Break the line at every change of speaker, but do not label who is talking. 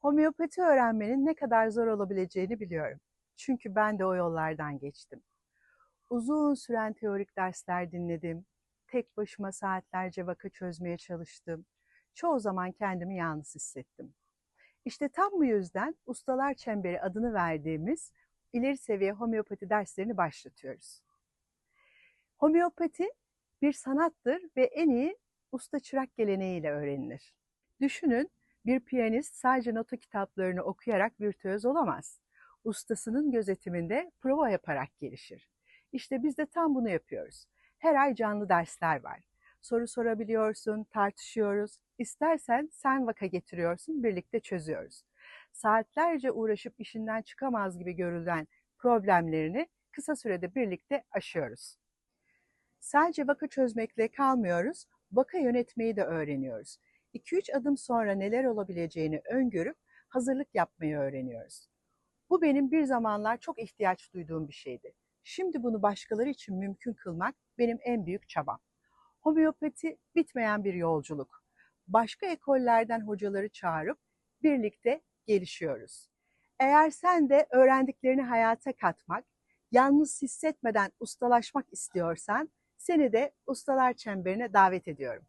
Homeopati öğrenmenin ne kadar zor olabileceğini biliyorum. Çünkü ben de o yollardan geçtim. Uzun süren teorik dersler dinledim. Tek başıma saatlerce vaka çözmeye çalıştım. Çoğu zaman kendimi yalnız hissettim. İşte tam bu yüzden Ustalar Çemberi adını verdiğimiz ileri seviye homeopati derslerini başlatıyoruz. Homeopati bir sanattır ve en iyi usta çırak geleneğiyle öğrenilir. Düşünün bir piyanist sadece nota kitaplarını okuyarak virtüöz olamaz. Ustasının gözetiminde prova yaparak gelişir. İşte biz de tam bunu yapıyoruz. Her ay canlı dersler var. Soru sorabiliyorsun, tartışıyoruz. İstersen sen vaka getiriyorsun, birlikte çözüyoruz. Saatlerce uğraşıp işinden çıkamaz gibi görülen problemlerini kısa sürede birlikte aşıyoruz. Sadece vaka çözmekle kalmıyoruz, vaka yönetmeyi de öğreniyoruz. 2-3 adım sonra neler olabileceğini öngörüp hazırlık yapmayı öğreniyoruz. Bu benim bir zamanlar çok ihtiyaç duyduğum bir şeydi. Şimdi bunu başkaları için mümkün kılmak benim en büyük çabam. Homeopati bitmeyen bir yolculuk. Başka ekollerden hocaları çağırıp birlikte gelişiyoruz. Eğer sen de öğrendiklerini hayata katmak, yalnız hissetmeden ustalaşmak istiyorsan seni de Ustalar Çemberi'ne davet ediyorum.